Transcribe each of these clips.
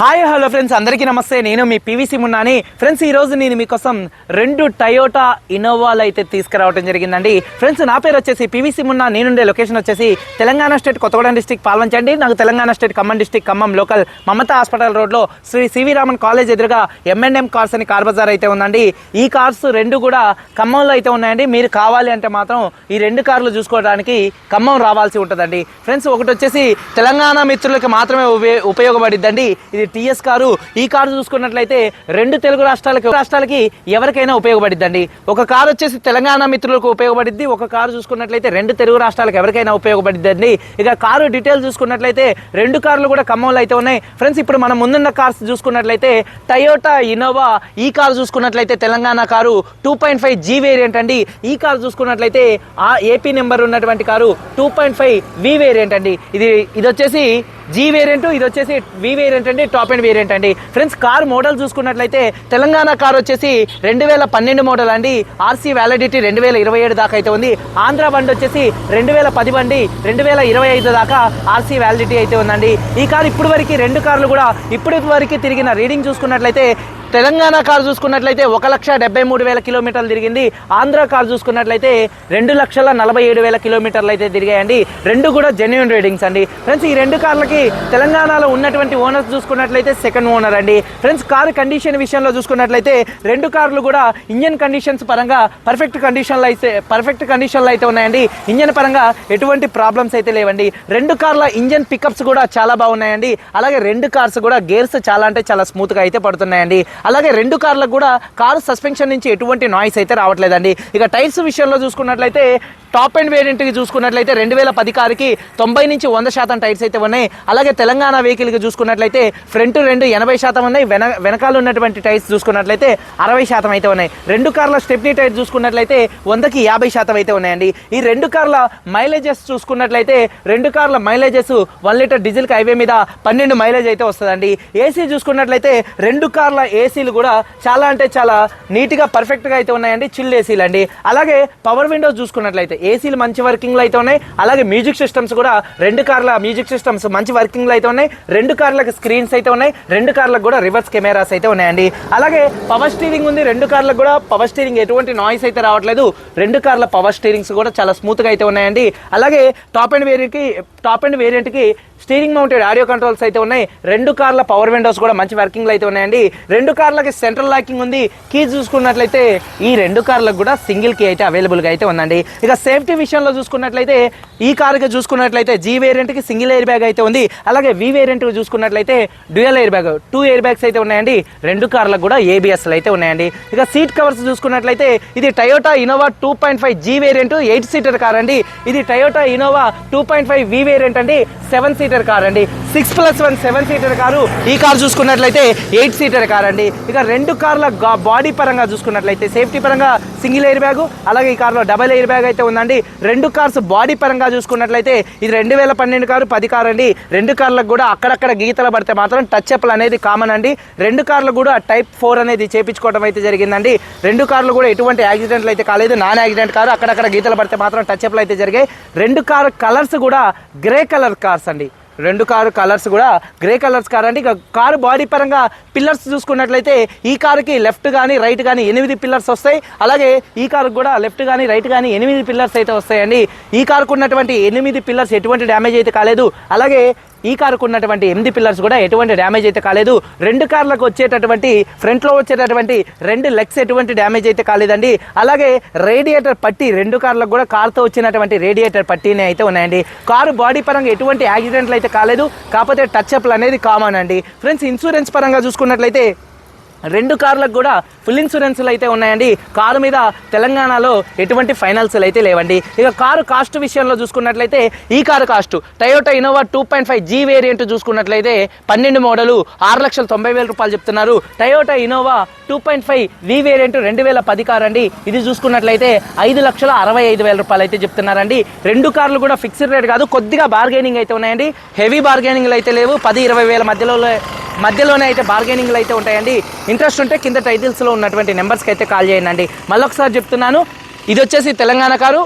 Hi hello friends అందరికీ నమస్తే. నేను మీ పీవీసీ మున్నాని. ఫ్రెండ్స్ ఈరోజు నేను మీకోసం రెండు టయోటా ఇన్నోవాలు అయితే తీసుకురావడం జరిగిందండి. ఫ్రెండ్స్ నా పేరు వచ్చేసి పీవీసీ మున్నా. నేనుండే లొకేషన్ వచ్చేసి తెలంగాణ స్టేట్ కొత్తగూడెం డిస్టిక్ పాల్వంచండి నాకు Telangana state Khammam district Khammam local Mamata hospital రోడ్లో శ్రీ సివి రామన్ కాలేజ్ ఎదురుగా ఎంఎన్ఎం కార్స్ అని కార్ బజార్ అయితే ఉందండి. ఈ కార్స్ రెండు కూడా ఖమ్మంలో అయితే ఉన్నాయండి. మీరు కావాలి అంటే మాత్రం ఈ రెండు కార్లు చూసుకోవడానికి ఖమ్మం రావాల్సి ఉంటుందండి. ఫ్రెండ్స్ ఒకటి వచ్చేసి తెలంగాణ మిత్రులకు మాత్రమే ఉపయోగపడిద్దండి. ఇది టీఎస్ కారు ఈ కారు చూసుకున్నట్లయితే రెండు తెలుగు రాష్ట్రాలకి రాష్ట్రాలకి ఎవరికైనా ఉపయోగపడిద్దండి. ఒక కారు వచ్చేసి తెలంగాణ మిత్రులకు ఉపయోగపడిద్ది ఒక కారు చూసుకున్నట్లయితే రెండు తెలుగు రాష్ట్రాలకు ఎవరికైనా ఉపయోగపడిద్దండి. ఇక కారు డీటెయిల్స్ చూసుకున్నట్లయితే రెండు కార్లు కూడా ఖమ్మంలో అయితే ఉన్నాయి. ఫ్రెండ్స్ ఇప్పుడు మనం ముందున్న కార్స్ చూసుకున్నట్లయితే టయోటా ఇన్నోవా ఈ కారు చూసుకున్నట్లయితే Telangana car two point five G variant అండి. ఈ కారు చూసుకున్నట్లయితే ఆ ఏపీ నెంబర్ ఉన్నటువంటి car two point five V variant అండి. ఇది ఇది వచ్చేసి జీ వేరియంట్ ఇది వచ్చేసి వి వేరియంట్ అండి టాప్ అండ్ వేరియంట్ అండి. ఫ్రెండ్స్ కార్ మోడల్ చూసుకున్నట్లయితే తెలంగాణ కార్ వచ్చేసి రెండు వేల పన్నెండు మోడల్ అండి. ఆర్సీ వ్యాలిడిటీ రెండు వేల ఇరవై ఏడు దాకా అయితే ఉంది. ఆంధ్ర బండి వచ్చేసి రెండు వేల పది బండి రెండు వేల ఇరవై ఐదు దాకా ఆర్సీ వ్యాలిడిటీ అయితే ఉందండి. ఈ కార్ ఇప్పుడు వరకు రెండు కార్లు కూడా ఇప్పుడు వరకు తిరిగిన రీడింగ్ చూసుకున్నట్లయితే తెలంగాణ కార్ చూసుకున్నట్లయితే ఒక లక్ష డెబ్బై మూడు వేల కిలోమీటర్లు తిరిగింది. ఆంధ్ర కారు చూసుకున్నట్లయితే రెండు లక్షల నలభై ఏడు వేల కిలోమీటర్లు అయితే తిరిగాయండి. రెండు కూడా జెన్యున్ రేటింగ్స్ అండి. ఫ్రెండ్స్ ఈ రెండు కార్లకి తెలంగాణలో ఉన్నటువంటి ఓనర్స్ చూసుకున్నట్లయితే సెకండ్ ఓనర్ అండి. ఫ్రెండ్స్ కారు కండిషన్ విషయంలో చూసుకున్నట్లయితే రెండు కార్లు కూడా ఇంజన్ కండిషన్స్ పరంగా పర్ఫెక్ట్ కండిషన్లో అయితే పర్ఫెక్ట్ కండిషన్లో అయితే ఉన్నాయండి. ఇంజన్ పరంగా ఎటువంటి ప్రాబ్లమ్స్ అయితే లేవండి. రెండు కార్ల ఇంజన్ పికప్స్ కూడా చాలా బాగున్నాయండి. అలాగే రెండు కార్స్ కూడా గేర్స్ చాలా అంటే చాలా స్మూత్గా అయితే పడుతున్నాయండి. అలాగే రెండు కార్లకు కూడా కారు సస్పెన్షన్ నుంచి ఎటువంటి నాయిస్ అయితే రావట్లేదండి. ఇక టైర్స్ విషయంలో చూసుకున్నట్లయితే టాప్ అండ్ వేరియంట్కి చూసుకున్నట్లయితే రెండు వేల పది కారుకి తొంభై నుంచి వంద శాతం టైర్స్ అయితే ఉన్నాయి. అలాగే తెలంగాణ వెహికల్కి చూసుకున్నట్లయితే ఫ్రంట్ రెండు ఎనభై శాతం ఉన్నాయి. వెన వెనకాల ఉన్నటువంటి టైర్స్ చూసుకున్నట్లయితే అరవై శాతం అయితే ఉన్నాయి. రెండు కార్ల స్టెప్నీ టైర్ చూసుకున్నట్లయితే వందకి యాభై శాతం అయితే ఉన్నాయండి. ఈ రెండు కార్ల మైలేజెస్ చూసుకున్నట్లయితే రెండు కార్ల మైలేజెస్ వన్ లీటర్ డీజిల్కి హైవే మీద పన్నెండు మైలేజ్ అయితే వస్తుందండి. ఏసీ చూసుకున్నట్లయితే రెండు కార్ల ఏ ఏసీలు కూడా చాలా అంటే చాలా నీట్గా పర్ఫెక్ట్గా అయితే ఉన్నాయండి. చిల్ ఏసీలు అండి. అలాగే పవర్ విండోస్ చూసుకున్నట్లయితే ఏసీలు మంచి వర్కింగ్లో అయితే ఉన్నాయి. అలాగే మ్యూజిక్ సిస్టమ్స్ కూడా రెండు కార్ల మ్యూజిక్ సిస్టమ్స్ మంచి వర్కింగ్లో అయితే ఉన్నాయి. రెండు కార్లకు స్క్రీన్స్ అయితే ఉన్నాయి. రెండు కార్లకు కూడా రివర్స్ కెమెరాస్ అయితే ఉన్నాయండి. అలాగే పవర్ స్టీరింగ్ ఉంది. రెండు కార్లకు కూడా పవర్ స్టీరింగ్ ఎటువంటి నాయిస్ అయితే రావట్లేదు. రెండు కార్ల పవర్ స్టీరింగ్స్ కూడా చాలా స్మూత్గా అయితే ఉన్నాయండి. అలాగే టాప్ అండ్ వేరియంట్కి టాప్ అండ్ వేరియంట్కి స్టీరింగ్ మౌంటెడ్ ఆడియో కంట్రోల్స్ అయితే ఉన్నాయి. రెండు కార్ల పవర్ విండోస్ కూడా మంచి వర్కింగ్లో అయితే ఉన్నాయండి. రెండు కార్లకి సెంట్రల్ లాకింగ్ ఉంది. కీ చూసుకున్నట్లయితే ఈ రెండు కార్లకు కూడా సింగిల్ కీ అయితే అవైలబుల్గా అయితే ఉందండి. ఇక సేఫ్టీ విషయంలో చూసుకున్నట్లయితే ఈ కార్కి చూసుకున్నట్లయితే జీ వేరియంట్కి సింగిల్ ఎయిర్ బ్యాగ్ అయితే ఉంది. అలాగే వి వేరియంట్కి చూసుకున్నట్లయితే dual air bag two air bags అయితే ఉన్నాయండి. రెండు కార్లకు కూడా ఏబిఎస్లు అయితే ఉన్నాయండి. ఇక సీట్ కవర్స్ చూసుకున్నట్లయితే ఇది Toyota Innova two point five G variant eight seater car అండి. ఇది Toyota Innova two point five V variant అండి. సెవెన్ సీటర్ కార్ అండి. Six plus one seven seater car ఈ కార్ చూసుకున్నట్లయితే ఎయిట్ సీటర్ కార్ అండి. ఇక రెండు కార్ల బాడీ పరంగా చూసుకున్నట్లయితే సేఫ్టీ పరంగా సింగిల్ ఎయిర్ బ్యాగ్ అలాగే ఈ కార్లో డబల్ ఎయిర్ బ్యాగ్ అయితే ఉందండి. రెండు కార్స్ బాడీ పరంగా చూసుకున్నట్లయితే ఇది రెండు వేల పన్నెండు కారు పది కారు అండి. రెండు కార్లకు కూడా అక్కడక్కడ గీతలు పడితే మాత్రం టచ్ అప్లు అనేది కామన్ అండి. రెండు కార్లు కూడా టైప్ ఫోర్ అనేది చేపించుకోవడం అయితే జరిగిందండి. రెండు కార్లు కూడా ఎటువంటి యాక్సిడెంట్లు అయితే కాలేదు. నాన్ యాక్సిడెంట్ కారు అక్కడక్కడ గీతలు పడితే మాత్రం టచ్ అప్లు అయితే జరిగాయి. రెండు కార్ కలర్స్ కూడా గ్రే కలర్ కార్స్ అండి. రెండు కారు కలర్స్ కూడా గ్రే కలర్స్ కార్ అంటే ఇక కారు బాడీ పరంగా పిల్లర్స్ చూసుకున్నట్లయితే ఈ కారుకి లెఫ్ట్ కానీ రైట్ కానీ ఎనిమిది పిల్లర్స్ వస్తాయి. అలాగే ఈ కారుకు కూడా లెఫ్ట్ కానీ రైట్ కానీ ఎనిమిది పిల్లర్స్ అయితే వస్తాయండి. ఈ కారుకు ఉన్నటువంటి ఎనిమిది పిల్లర్స్ ఎటువంటి డ్యామేజ్ అయితే కాలేదు. అలాగే ఈ కారుకు ఉన్నటువంటి ఎనిమిది పిల్లర్స్ కూడా ఎటువంటి డ్యామేజ్ అయితే కాలేదు. రెండు కార్లకు వచ్చేటటువంటి ఫ్రంట్లో వచ్చేటటువంటి రెండు లెగ్స్ ఎటువంటి డ్యామేజ్ అయితే కాలేదండి. అలాగే రేడియేటర్ పట్టి రెండు కార్లకు కూడా కార్తో వచ్చినటువంటి రేడియేటర్ పట్టీనే అయితే ఉన్నాయండి. కారు బాడీ పరంగా ఎటువంటి యాక్సిడెంట్లు అయితే కాలేదు. కాకపోతే టచ్ అప్లు అనేది కామన్ అండి. ఫ్రెండ్స్ ఇన్సూరెన్స్ పరంగా చూసుకున్నట్లయితే రెండు కార్లకు కూడా ఫుల్ ఇన్సూరెన్స్లు అయితే ఉన్నాయండి. కారు మీద తెలంగాణలో ఎటువంటి ఫైనల్స్లు అయితే లేవండి. ఇక కారు కాస్ట్ విషయంలో చూసుకున్నట్లయితే ఈ car cost Toyota Innova two point five G variant చూసుకున్నట్లయితే పన్నెండు మోడలు ఆరు లక్షల తొంభై వేల రూపాయలు చెప్తున్నారు. Toyota Innova two point five V variant రెండు వేల పది కారు అండి. ఇది చూసుకున్నట్లయితే ఐదు లక్షల అరవై ఐదు వేల రూపాయలు అయితే చెప్తున్నారండి. రెండు కార్లు కూడా ఫిక్స్డ్ రేట్ కాదు కొద్దిగా బార్గెనింగ్ అయితే ఉన్నాయండి. హెవీ బార్గెనింగ్లు అయితే లేవు. పది ఇరవై వేల మధ్యలో మధ్యలోనే అయితే బార్గెనింగ్లు అయితే ఉంటాయండి. ఇంట్రెస్ట్ ఉంటే కింద టైటిల్స్లో ఉన్నటువంటి నెంబర్స్కి అయితే కాల్ చేయండి మళ్ళొకసారి చెప్తున్నాను. ఇది వచ్చేసి తెలంగాణ కారు.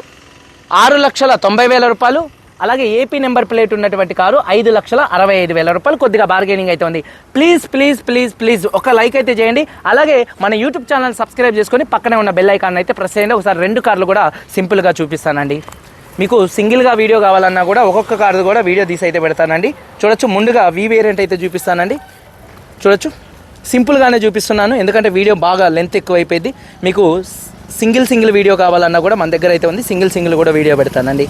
ఆరు లక్షల తొంభై వేల రూపాయలు. అలాగే ఏపీ నెంబర్ ప్లేట్ ఉన్నటువంటి కారు ఐదు లక్షల అరవై ఐదు వేల రూపాయలు కొద్దిగా బార్గెనింగ్ అయితే ఉంది. ప్లీజ్ ప్లీజ్ ప్లీజ్ ప్లీజ్ ఒక లైక్ అయితే చేయండి. అలాగే మన యూట్యూబ్ ఛానల్ సబ్స్క్రైబ్ చేసుకొని పక్కనే ఉన్న బెల్ ఐకాన్ అయితే ప్రెస్ చేయండి. ఒకసారి రెండు కార్లు కూడా సింపుల్గా చూపిస్తానండి. మీకు సింగిల్గా వీడియో కావాలన్నా కూడా ఒక్కొక్క కారు కూడా వీడియో తీసి అయితే పెడతానండి. చూడొచ్చు ముందుగా వీ వేరియంట్ అయితే చూపిస్తానండి. చూడొచ్చు. సింపుల్గానే చూపిస్తున్నాను. ఎందుకంటే వీడియో బాగా లెంత్ ఎక్కువైపోయింది. మీకు సింగిల్ సింగిల్ వీడియో కావాలన్నా కూడా మన దగ్గర అయితే ఉంది. సింగిల్ సింగిల్ కూడా వీడియో పెడతానండి.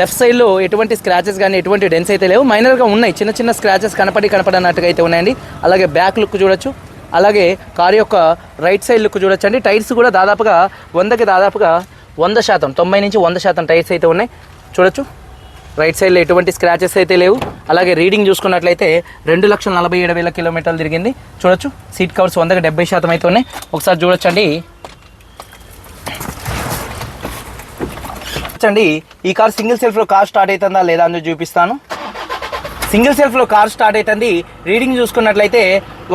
లెఫ్ట్ సైడ్లో ఎటువంటి స్క్రాచెస్ కానీ ఎటువంటి డెన్స్ అయితే లేవు. మైనర్గా ఉన్నాయి. చిన్న చిన్న స్క్రాచెస్ కనపడి కనపడనట్టుగా అయితే ఉన్నాయండి. అలాగే బ్యాక్ లుక్ చూడొచ్చు. అలాగే కార్ యొక్క రైట్ సైడ్ లుక్ చూడొచ్చండి. టైర్స్ కూడా దాదాపుగా వందకి దాదాపుగా వంద శాతం తొంభై నుంచి వంద శాతం టైర్స్ అయితే ఉన్నాయి. చూడొచ్చు. రైట్ సైడ్లో ఎటువంటి స్క్రాచెస్ అయితే లేవు. అలాగే రీడింగ్ చూసుకున్నట్లయితే రెండు లక్షల నలభై ఏడు వేల కిలోమీటర్లు తిరిగింది. చూడొచ్చు సీట్ కవర్స్ వందకి డెబ్బై శాతం అయితే ఉన్నాయి. ఒకసారి చూడొచ్చండి. చూడండి ఈ కార్ సింగిల్ సెల్ఫ్లో కార్ స్టార్ట్ అవుతుందా లేదా అని చూపిస్తాను. సింగిల్ సెల్ఫ్లో కార్ స్టార్ట్ అవుతుంది. రీడింగ్ చూసుకున్నట్లయితే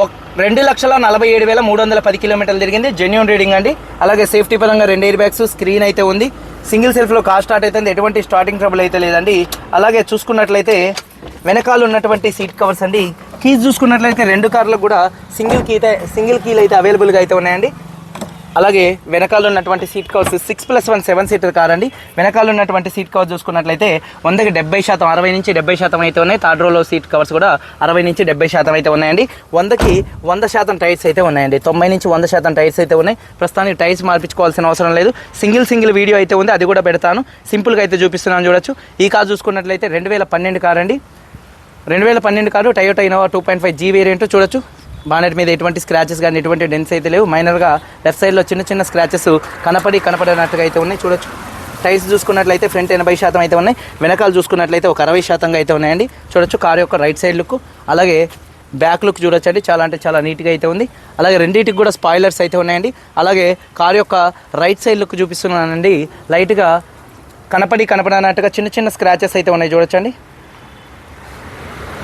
ఒక రెండు లక్షల నలభై ఏడు వేల మూడు వందల పది కిలోమీటర్లు తిరిగింది. జెన్యున్ రీడింగ్ అండి. అలాగే సేఫ్టీ పరంగా రెండు ఎయిర్ బ్యాగ్స్ స్క్రీన్ అయితే ఉంది. సింగిల్ సెల్ఫ్లో కార్ స్టార్ట్ అవుతుంది. ఎటువంటి స్టార్టింగ్ ట్రబుల్ అయితే లేదండి. అలాగే చూసుకున్నట్లయితే వెనకాల ఉన్నటువంటి సీట్ కవర్స్ అండి. కీస్ చూసుకున్నట్లయితే రెండు కార్లకు కూడా సింగిల్ కీ అయితే సింగిల్ కీలు అయితే అవైలబుల్గా అయితే ఉన్నాయండి. అలాగే వెనకాల ఉన్నటువంటి seat covers six plus one seven seater car అండి వెనకాల ఉన్నటువంటి సీట్ కవర్స్ చూసుకున్నట్లయితే వందకి డెబ్బై శాతం అరవై నుంచి డెబ్బై శాతం అయితే ఉన్నాయి. థర్డ్ రోలో సీట్ కవర్స్ కూడా అరవై నుంచి డెబ్బై శాతం అయితే ఉన్నాయండి. వందకి వంద శాతం టైర్స్ అయితే ఉన్నాయండి. తొంభై నుంచి వంద శాతం టైర్స్ అయితే ఉన్నాయి. ప్రస్తుతానికి టైర్స్ మార్పించుకోవాల్సిన అవసరం లేదు. సింగిల్ సింగిల్ వీడియో అయితే ఉంది. అది కూడా పెడతాను. సింపుల్గా అయితే చూపిస్తున్నాను చూడొచ్చు. ఈ కార్ చూసుకున్నట్లయితే రెండు వేల పన్నెండు కార్ అండి. రెండు వేల పన్నెండు car Toyota Innova two point five G variant చూడొచ్చు. బానెట్ మీద ఎటువంటి స్క్రాచెస్ కానీ ఎటువంటి డెన్స్ అయితే లేవు. మైనర్గా లెఫ్ట్ సైడ్లో చిన్న చిన్న స్క్రాచెస్ కనపడి కనపడినట్టుగా అయితే ఉన్నాయి. చూడొచ్చు. టైర్స్ చూసుకున్నట్లయితే ఫ్రంట్ ఎనభై శాతం అయితే ఉన్నాయి. వెనకాల చూసుకున్నట్లయితే ఒక అరవై శాతంగా అయితే ఉన్నాయండి. చూడొచ్చు కార్ యొక్క రైట్ సైడ్ లుక్ అలాగే బ్యాక్ లుక్ చూడొచ్చండి. చాలా అంటే చాలా నీట్గా అయితే ఉంది. అలాగే రెండింటికి కూడా స్పాయిలర్స్ అయితే ఉన్నాయండి. అలాగే కార్ యొక్క రైట్ సైడ్ లుక్ చూపిస్తున్నానండి. లైట్గా కనపడి కనపడనట్టుగా చిన్న చిన్న స్క్రాచెస్ అయితే ఉన్నాయి. చూడొచ్చండి.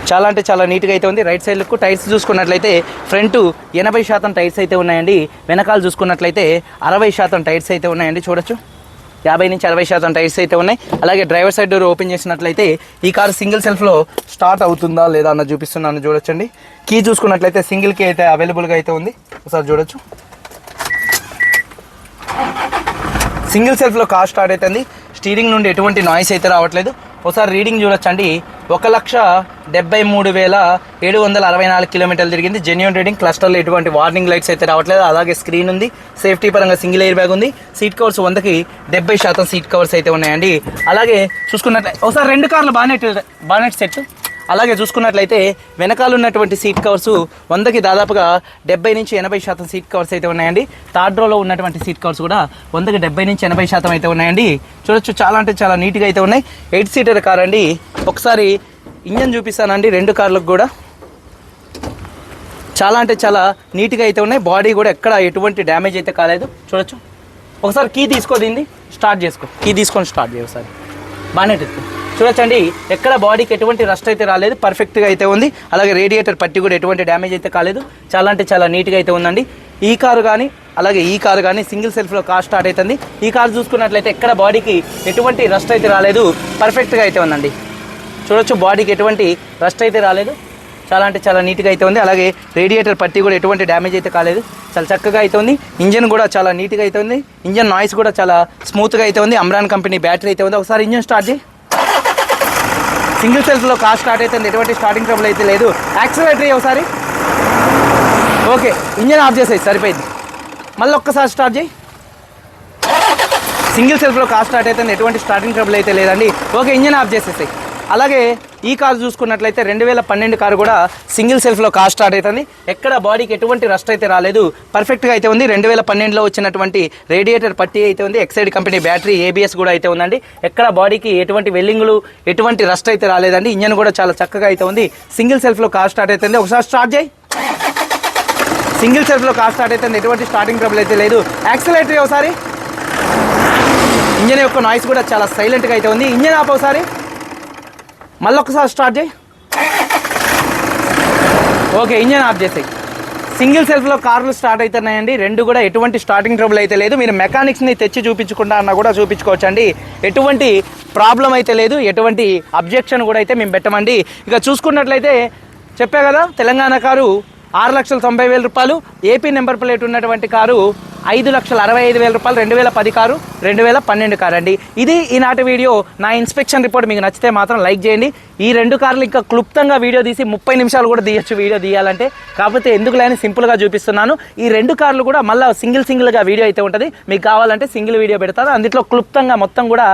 చాలా అంటే చాలా నీట్గా అయితే ఉంది. రైట్ సైడ్ లుక్ టైర్స్ చూసుకున్నట్లయితే ఫ్రంట్ ఎనభై శాతం టైర్స్ అయితే ఉన్నాయండి. వెనకాల చూసుకున్నట్లయితే అరవై శాతం టైర్స్ అయితే ఉన్నాయండి. చూడొచ్చు. యాభై నుంచి అరవై శాతం టైర్స్ అయితే ఉన్నాయి. అలాగే డ్రైవర్ సైడ్ డోర్ ఓపెన్ చేసినట్లయితే ఈ కార్ సింగిల్ సెల్ఫ్లో స్టార్ట్ అవుతుందా లేదా అన్న చూపిస్తున్నాను. చూడొచ్చండి. కీ చూసుకున్నట్లయితే సింగిల్ కీ అయితే అవైలబుల్గా అయితే ఉంది. ఒకసారి చూడొచ్చు. సింగిల్ సెల్ఫ్లో కార్ స్టార్ట్ అవుతుంది. స్టీరింగ్ నుండి ఎటువంటి నాయిస్ అయితే రావట్లేదు. ఒకసారి రీడింగ్ చూడొచ్చండి. ఒక లక్ష డెబ్బై మూడు వేల ఏడు వందల అరవై నాలుగు కిలోమీటర్లు తిరిగింది. జెన్యున్ రీడింగ్ క్లస్టర్లో ఎటువంటి వార్నింగ్ లైట్స్ అయితే రావట్లేదు. అలాగే స్క్రీన్ ఉంది. సేఫ్టీ పరంగా సింగిల్ ఎయిర్ బ్యాగ్ ఉంది. సీట్ కవర్స్ వందకి డెబ్బై శాతం సీట్ కవర్స్ అయితే ఉన్నాయండి. అలాగే చూసుకున్నట్లయితే ఒకసారి రెండు కార్లు బానెట్ బానెట్ సెట్ అలాగే చూసుకున్నట్లయితే వెనకాల ఉన్నటువంటి సీట్ కవర్స్ వందకి దాదాపుగా డెబ్బై నుంచి ఎనభై శాతం సీట్ కవర్స్ అయితే ఉన్నాయండి. థర్డ్ రోలో ఉన్నటువంటి సీట్ కవర్స్ కూడా వందకి డెబ్బై నుంచి ఎనభై శాతం అయితే ఉన్నాయండి. చూడొచ్చు చాలా అంటే చాలా నీట్గా అయితే ఉన్నాయి. ఎయిట్ సీటర్ కార్ అండి. ఒకసారి ఇంజన్ చూపిస్తానండి రెండు కార్లకు కూడా. చాలా అంటే చాలా నీట్గా అయితే ఉన్నాయి. బాడీ కూడా ఎక్కడ ఎటువంటి డ్యామేజ్ అయితే కాలేదు. చూడొచ్చు. ఒకసారి కీ తీసుకోదింది స్టార్ట్ చేసుకో. కీ తీసుకొని స్టార్ట్ చేయ ఒకసారి. బాగానే ఎత్తు చూడొచ్చండి ఎక్కడ బాడీకి ఎటువంటి రస్ట్ అయితే రాలేదు పర్ఫెక్ట్గా అయితే ఉంది. అలాగే రేడియేటర్ పట్టి కూడా ఎటువంటి డ్యామేజ్ అయితే కాలేదు. చాలా అంటే చాలా నీట్గా అయితే ఉందండి. ఈ కారు కానీ అలాగే ఈ కారు కానీ సింగిల్ సెల్ఫ్లో కార్ స్టార్ట్ అవుతుంది. ఈ కారు చూసుకున్నట్లయితే ఎక్కడ బాడీకి ఎటువంటి రస్ట్ అయితే రాలేదు పర్ఫెక్ట్గా అయితే ఉందండి. చూడొచ్చు బాడీకి ఎటువంటి రస్ట్ అయితే రాలేదు. చాలా అంటే చాలా నీట్గా అయితే ఉంది. అలాగే రేడియేటర్ పట్టి కూడా ఎటువంటి డ్యామేజ్ అయితే కాలేదు. చాలా చక్కగా అయితే ఉంది. ఇంజన్ కూడా చాలా నీట్గా అయితే ఉంది. ఇంజన్ నాయిస్ కూడా చాలా స్మూత్గా అయితే ఉంది. అమ్రాన్ కంపెనీ బ్యాటరీ అయితే ఉంది. ఒకసారి ఇంజన్ స్టార్ట్ చేయి. సింగిల్ సెల్ఫ్లో కార్ స్టార్ట్ అయితే ఎటువంటి స్టార్టింగ్ ట్రబుల్ అయితే లేదు. యాక్సిలేటరీ ఒకసారి? ఓకే ఇంజన్ ఆఫ్ చేసేది సరిపోయింది. మళ్ళీ ఒక్కసారి స్టార్ట్ చేయి. సింగిల్ సెల్ఫ్లో కార్ స్టార్ట్ అయితే ఎటువంటి స్టార్టింగ్ ట్రబుల్ అయితే లేదండి. ఓకే ఇంజన్ ఆఫ్ చేసేసాయి. అలాగే ఈ కారు చూసుకున్నట్లయితే రెండు వేల పన్నెండు కారు కూడా సింగిల్ సెల్ఫ్లో కార్ స్టార్ట్ అవుతుంది ఎక్కడ బాడీకి ఎటువంటి రస్ట్ అయితే రాలేదు పర్ఫెక్ట్గా అయితే ఉంది. రెండు వేల పన్నెండులో వచ్చినటువంటి రేడియేటర్ పట్టి అయితే ఉంది. ఎక్సైడ్ కంపెనీ బ్యాటరీ ఏబిఎస్ కూడా అయితే ఉందండి. ఎక్కడ బాడీకి ఎటువంటి వెల్లింగ్లు ఎటువంటి రస్ట్ అయితే రాలేదండి. ఇంజన్ కూడా చాలా చక్కగా అయితే ఉంది. సింగిల్ సెల్ఫ్లో కార్ స్టార్ట్ అవుతుంది ఒకసారి స్టార్ట్ చేయి. సింగిల్ సెల్ఫ్లో కార్ స్టార్ట్ అవుతుంది ఎటువంటి స్టార్టింగ్ ట్రబుల్ అయితే లేదు. యాక్సిలేటరీ ఒకసారి. ఇంజన్ యొక్క నాయిస్ కూడా చాలా సైలెంట్గా అయితే ఉంది. ఇంజన్ ఆప్ ఒకసారి. మళ్ళీ ఒకసారి స్టార్ట్ చేయి. ఓకే ఇంజన్ ఆఫ్ చేసేయి. సింగిల్ సెల్ఫ్లో కార్లు స్టార్ట్ అవుతున్నాయండి రెండు కూడా ఎటువంటి స్టార్టింగ్ ట్రబుల్ అయితే లేదు. మీరు మెకానిక్స్ని తెచ్చి చూపించుకుంటా అన్నా కూడా చూపించుకోవచ్చండి. ఎటువంటి ప్రాబ్లం అయితే లేదు. ఎటువంటి అబ్జెక్షన్ కూడా అయితే మేము పెట్టమండి. ఇక చూసుకున్నట్లయితే చెప్పా కదా తెలంగాణ కారు ఆరు లక్షల తొంభై వేల రూపాయలు. ఏపీ నెంబర్ ప్లేట్ ఉన్నటువంటి కారు ఐదు లక్షల అరవై ఐదు వేల రూపాయలు రెండు వేల పది కారు రెండు వేల పన్నెండు కారు అండి ఇది ఈనాటి వీడియో. నా ఇన్స్పెక్షన్ రిపోర్ట్ మీకు నచ్చితే మాత్రం లైక్ చేయండి. ఈ రెండు కార్లు ఇంకా క్లుప్తంగా వీడియో తీసి ముప్పై నిమిషాలు కూడా తీయచ్చు వీడియో తీయాలంటే. కాకపోతే ఎందుకు లేని సింపుల్గా చూపిస్తున్నాను. ఈ రెండు కార్లు కూడా మళ్ళీ సింగిల్ సింగిల్గా వీడియో అయితే ఉంటుంది. మీకు కావాలంటే సింగిల్ వీడియో పెడతాను అందులో క్లుప్తంగా మొత్తం కూడా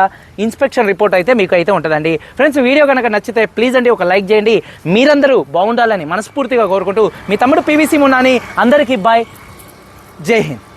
ఇన్స్పెక్షన్ రిపోర్ట్ అయితే మీకు అయితే ఉంటుందండి. ఫ్రెండ్స్ వీడియో కనుక నచ్చితే ప్లీజ్ అండి ఒక లైక్ చేయండి. మీరందరూ బాగుండాలని మనస్ఫూర్తిగా కోరుకుంటూ మీ తమ్ముడు పీవీసీ మున్నాని. అందరికీ బాయ్. జై హింద్.